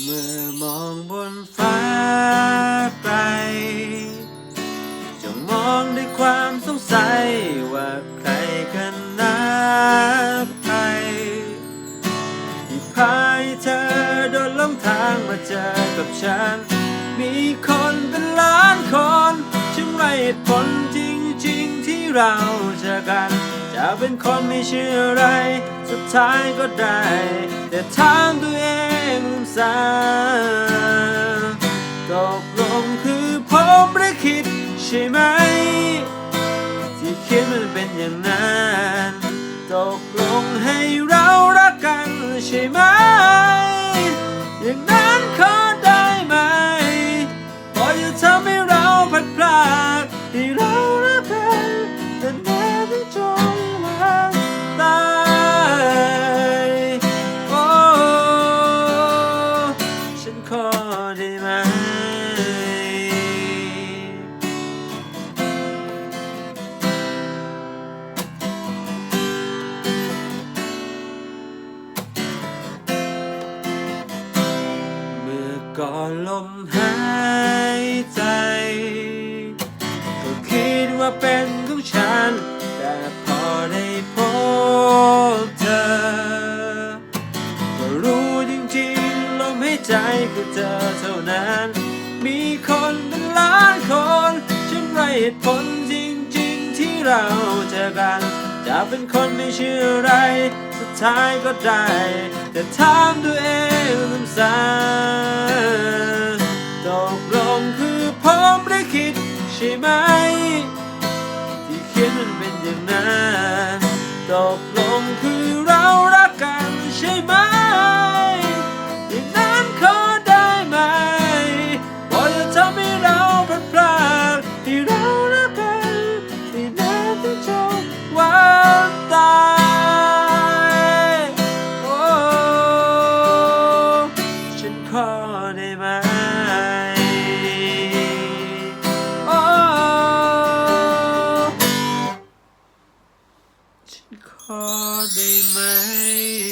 เมื่อมองบนฟ้าไกลจงมองด้วยความสงสัยว่าใครกันนะใครที่พาให้เธอเดินลงทางมาเจอกับฉัน มีคนเป็นล้านคนฉันไม่เหตุผลจริงๆที่เราเจอกัน จะเป็นคนไม่เชื่ออะไร สุดท้ายก็ได้ แต่ถามตัวเองสามตกลงคือผมได้คิดใช่ไหม ที่คิดมันเป็นอย่างนั้นตกลงให้เรารักกันใช่ไหมอย่างนั้น ก่อนลมหายใจ ก็คิดว่าเป็นของฉัน แต่พอได้พบเธอ ก็รู้จริงๆ ลมหายใจคือเธอเท่านั้น มีคนเป็นล้านคน ฉันไรเหตุผลจริงๆ ที่เราเจอกัน จะเป็นคนไม่เชื่ออะไร สุดท้ายก็ได้ แต่ถามตัวเองซ้ำ ตกลงคือเรารักกันใช่ไหมย่งนั้นขอได้ไหมปล่อจะทำให้เราพลาที่เรารักกันที่นันที่จบวันตายโอ้ฉันขอได้ไหม for the may